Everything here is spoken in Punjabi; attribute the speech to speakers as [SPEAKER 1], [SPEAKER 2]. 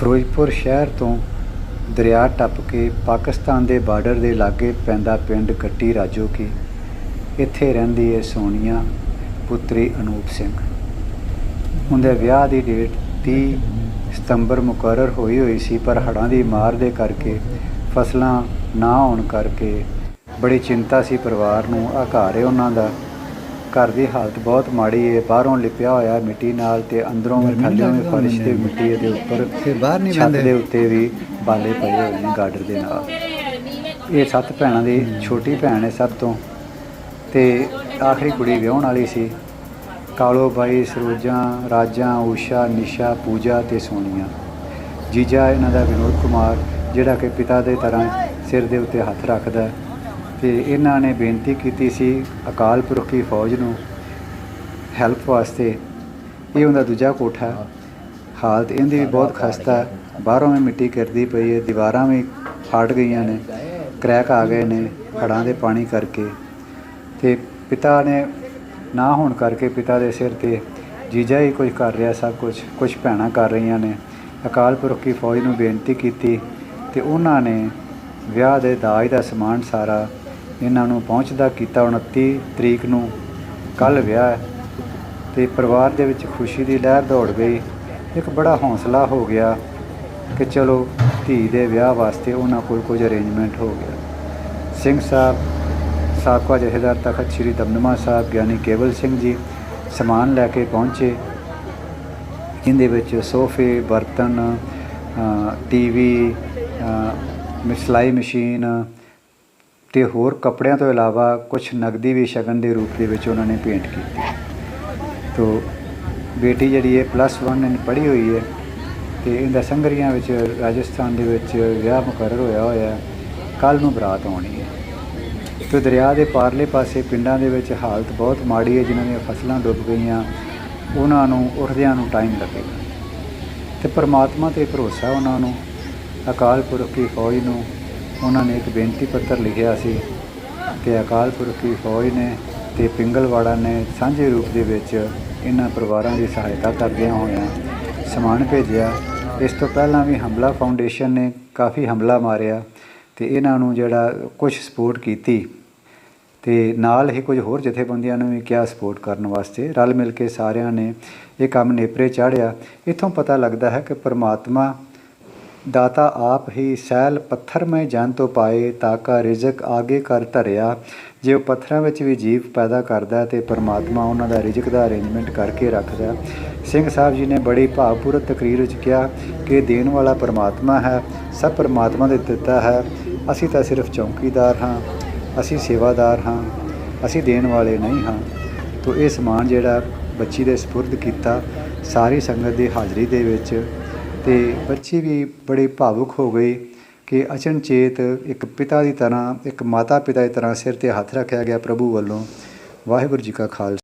[SPEAKER 1] ਫਿਰੋਜ਼ਪੁਰ ਸ਼ਹਿਰ ਤੋਂ ਦਰਿਆ ਟੱਪ ਕੇ ਪਾਕਿਸਤਾਨ ਦੇ ਬਾਰਡਰ ਦੇ ਲਾਗੇ ਪੈਂਦਾ ਪਿੰਡ ਕੱਟੀ ਰਾਜੋ ਰਾਜੋਕੀ ਇੱਥੇ ਰਹਿੰਦੀ ਹੈ ਸੋਨੀਆ ਪੁੱਤਰੀ ਅਨੂਪ ਸਿੰਘ। ਉਹਦੇ ਵਿਆਹ ਦੀ ਡੇਟ 30 ਸਤੰਬਰ ਮੁਕਰਰ ਹੋਈ ਹੋਈ ਸੀ, ਪਰ ਹੜ੍ਹਾਂ ਦੀ ਮਾਰ ਦੇ ਕਰਕੇ ਫਸਲਾਂ ਨਾ ਹੋਣ ਕਰਕੇ ਬੜੀ ਚਿੰਤਾ ਸੀ ਪਰਿਵਾਰ ਨੂੰ। ਆ ਘਰ ਹੈ ਉਹਨਾਂ ਦਾ। ਘਰ ਦੀ ਹਾਲਤ ਬਹੁਤ ਮਾੜੀ ਹੈ। ਬਾਹਰੋਂ ਲਿਪਿਆ ਹੋਇਆ ਮਿੱਟੀ ਨਾਲ ਤੇ ਅੰਦਰੋਂ ਵੀ ਥੱਲੇੋਂ ਵੀ ਫਰਸ਼ ਤੇ ਮਿੱਟੀ ਤੇ ਉੱਪਰ
[SPEAKER 2] ਤੇ ਬਾਹਰ ਨਹੀਂ ਬੰਦੇ
[SPEAKER 1] ਦੇ ਉੱਤੇ ਵੀ ਬਾਲੇ ਪਏ ਹੋਏ ਨੇ ਗਾਡਰ ਦੇ ਨਾਲ। ਇਹ ਸੱਤ ਭੈਣਾਂ ਦੀ ਛੋਟੀ ਭੈਣ ਹੈ ਸਭ ਤੋਂ। ਤੇ ਆਖਰੀ ਕੁੜੀ ਵਿਆਹਣ ਵਾਲੀ ਸੀ। ਕਾਲੋ ਬਾਈ ਸਰੋਜਾਂ ਰਾਜਾਂ ਊਸ਼ਾ ਨਿਸ਼ਾ ਪੂਜਾ ਤੇ ਸੋਨੀਆ। ਜੀਜਾ ਇਹਨਾਂ ਦਾ ਵਿਨੋਦ ਕੁਮਾਰ ਜਿਹੜਾ ਕਿ ਪਿਤਾ ਦੇ ਤਰ੍ਹਾਂ ਸਿਰ ਦੇ ਉੱਤੇ ਹੱਥ ਰੱਖਦਾ ਹੈ। ਤੇ ਇਹਨਾਂ ਨੇ ਬੇਨਤੀ ਕੀਤੀ ਸੀ ਅਕਾਲ ਪੁਰਖ ਦੀ ਫੌਜ ਨੂੰ ਹੈਲਪ ਵਾਸਤੇ। ਇਹ ਉਹਦਾ ਦੂਜਾ ਕੋਠਾ ਹੈ। ਹਾਲਤ ਇਹਦੀ ਵੀ ਬਹੁਤ ਖਸਤਾ ਹੈ। ਬਾਹਰੋਂ ਵੀ ਮਿੱਟੀ ਗਿਰਦੀ ਪਈ ਹੈ। ਦੀਵਾਰਾਂ ਵੀ ਫਾਟ ਗਈਆਂ ਨੇ। ਕਰੈਕ ਆ ਗਏ ਨੇ ਹੜ੍ਹਾਂ ਦੇ ਪਾਣੀ ਕਰਕੇ। ਤੇ ਪਿਤਾ ਨੇ ਨਾ ਹੋਣ ਕਰਕੇ ਪਿਤਾ ਦੇ ਸਿਰ ਤੇ ਜੀਜਾ ਹੀ ਕੁਝ ਕਰ ਰਿਹਾ ਸਭ ਕੁਝ ਕੁਝ ਭੈਣਾਂ ਕਰ ਰਹੀਆਂ ਨੇ। ਅਕਾਲ ਪੁਰਖ ਦੀ ਫੌਜ ਨੂੰ ਬੇਨਤੀ ਕੀਤੀ ਤੇ ਉਹਨਾਂ ਨੇ ਵਿਆਹ ਦੇ ਦਾਜ ਦਾ ਸਮਾਨ ਸਾਰਾ ਇਹਨਾਂ ਨੂੰ ਪਹੁੰਚਦਾ ਕੀਤਾ 29 ਤਰੀਕ ਨੂੰ। ਕੱਲ ਵਿਆਹ ਹੈ ਤੇ ਪਰਿਵਾਰ ਦੇ ਵਿੱਚ ਖੁਸ਼ੀ ਦੀ ਲਹਿਰ ਦੌੜ ਗਈ। ਇੱਕ ਬੜਾ ਹੌਸਲਾ ਹੋ ਗਿਆ ਕਿ ਚਲੋ ਧੀ ਦੇ ਵਿਆਹ ਵਾਸਤੇ ਉਹਨਾਂ ਕੋਲ ਕੁਝ ਅਰੇਂਜਮੈਂਟ ਹੋ ਗਿਆ। ਸਿੰਘ ਸਾਹਿਬ, ਸਾਬਕਾ ਜਥੇਦਾਰ ਤਖਤ ਸ੍ਰੀ ਦਮਦਮਾ ਸਾਹਿਬ, ਗਿਆਨੀ ਕੇਵਲ ਸਿੰਘ ਜੀ ਸਮਾਨ ਲੈ ਕੇ ਪਹੁੰਚੇ। ਇਹਦੇ ਵਿੱਚ ਸੋਫੇ, ਬਰਤਨ ਟੀਵੀ ਮਿਸਲਾਈ ਮਸ਼ੀਨ ਤੇ ਹੋਰ ਕੱਪੜਿਆਂ ਤੋਂ ਇਲਾਵਾ ਕੁਝ ਨਗਦੀ ਵੀ ਸ਼ਗਨ ਦੇ ਰੂਪ ਦੇ ਵਿੱਚ ਉਹਨਾਂ ਨੇ ਭੇਂਟ ਕੀਤੀ। ਤੋ ਬੇਟੀ ਜਿਹੜੀ ਹੈ ਪਲੱਸ 1 ਨੇ ਪੜ੍ਹੀ ਹੋਈ ਹੈ ਤੇ ਇਹਦਾ ਸੰਗਰੀਆਂ ਵਿੱਚ ਰਾਜਸਥਾਨ ਦੇ ਵਿੱਚ ਵਿਆਹ ਮੁਕਰਰ ਹੋਇਆ ਹੋਇਆ ਕੱਲ ਨੂੰ ਬਰਾਤ ਆਉਣੀ ਹੈ। ਤੇ ਦਰਿਆ ਦੇ ਪਾਰਲੇ ਪਾਸੇ ਪਿੰਡਾਂ ਦੇ ਵਿੱਚ ਹਾਲਤ ਬਹੁਤ ਮਾੜੀ ਹੈ, ਜਿਨ੍ਹਾਂ ਦੀਆਂ ਫਸਲਾਂ ਡੁੱਬ ਗਈਆਂ। ਉਹਨਾਂ ਨੂੰ ਉੱਠਦਿਆਂ ਨੂੰ ਟਾਈਮ ਲੱਗੇਗਾ। ਤੇ ਪਰਮਾਤਮਾ ਤੇ ਭਰੋਸਾ ਉਹਨਾਂ ਨੂੰ, ਅਕਾਲ ਪੁਰਖ ਦੀ ਫੌਜ ਨੂੰ ਉਹਨਾਂ ਨੇ ਇੱਕ ਬੇਨਤੀ ਪੱਤਰ ਲਿਖਿਆ ਸੀ ਤੇ ਅਕਾਲ ਪੁਰਖ ਦੀ ਫੌਜ ਨੇ ਤੇ ਪਿੰਗਲਵਾੜਾ ਨੇ ਸਾਂਝੇ ਰੂਪ ਦੇ ਵਿੱਚ ਇਹਨਾਂ ਪਰਿਵਾਰਾਂ ਦੀ ਸਹਾਇਤਾ ਕਰਦਿਆਂ ਹੋਇਆਂ ਸਮਾਨ ਭੇਜਿਆ। ਇਸ ਤੋਂ ਪਹਿਲਾਂ ਵੀ ਹਮਲਾ ਫਾਊਂਡੇਸ਼ਨ ਨੇ ਕਾਫੀ ਹਮਲਾ ਮਾਰਿਆ ਤੇ ਇਹਨਾਂ ਨੂੰ ਜਿਹੜਾ ਕੁਝ ਸਪੋਰਟ ਕੀਤੀ ਤੇ ਨਾਲ ਹੀ ਕੁਝ ਹੋਰ ਜਥੇਬੰਦੀਆਂ ਨੂੰ ਵੀ ਕਿਹਾ ਸਪੋਰਟ ਕਰਨ ਵਾਸਤੇ। ਰਲ ਮਿਲ ਕੇ ਸਾਰਿਆਂ ਨੇ ਇਹ ਕੰਮ ਨੇਪਰੇ ਚਾੜਿਆ ਇਥੋਂ ਪਤਾ ਲੱਗਦਾ ਹੈ ਕਿ ਪਰਮਾਤਮਾ ਦਾਤਾ ਆਪ ਹੀ ਸੈਲ ਪੱਥਰ ਮੈਂ ਜਨ ਤੋਂ ਪਾਏ ਤਾਕਾ ਰਿਜ਼ਕ ਆਗੇ ਕਰ ਧਰਿਆ। ਜੇ ਉਹ ਪੱਥਰਾਂ ਵਿੱਚ ਵੀ ਜੀਵ ਪੈਦਾ ਕਰਦਾ ਤੇ ਪਰਮਾਤਮਾ ਉਹਨਾਂ ਦਾ ਰਿਜ਼ਕ ਦਾ ਅਰੇਂਜਮੈਂਟ ਕਰਕੇ ਰੱਖਦਾ। ਸਿੰਘ ਸਾਹਿਬ ਜੀ ਨੇ ਬੜੀ ਭਾਵਪੂਰਤ ਤਕਰੀਰ ਵਿੱਚ ਕਿਹਾ ਕਿ ਦੇਣ ਵਾਲਾ ਪਰਮਾਤਮਾ ਹੈ, ਸਭ ਪਰਮਾਤਮਾ ਦੇ ਦਿੱਤਾ ਹੈ। ਅਸੀਂ ਤਾਂ ਸਿਰਫ ਚੌਕੀਦਾਰ ਹਾਂ, ਅਸੀਂ ਸੇਵਾਦਾਰ ਹਾਂ, ਅਸੀਂ ਦੇਣ ਵਾਲੇ ਨਹੀਂ ਹਾਂ। ਤੋ ਇਹ ਸਮਾਨ ਜਿਹੜਾ ਬੱਚੀ ਦੇ ਸਪੁਰਦ ਕੀਤਾ, ਸਾਰੀ ਸੰਗਤ ਦੀ ਹਾਜ਼ਰੀ ਦੇ ਵਿੱਚ ਤੇ ਬੱਚੇ ਵੀ ਬੜੇ ਭਾਵੁਕ ਹੋ ਗਏ ਕਿ ਅਚਨਚੇਤ ਇੱਕ ਪਿਤਾ ਦੀ ਤਰ੍ਹਾਂ, ਇੱਕ ਮਾਤਾ ਪਿਤਾ ਦੀ ਤਰ੍ਹਾਂ ਸਿਰ ਤੇ ਹੱਥ ਰੱਖਿਆ ਗਿਆ ਪ੍ਰਭੂ ਵੱਲੋਂ। ਵਾਹਿਗੁਰੂ ਜੀ ਕਾ ਖਾਲਸਾ।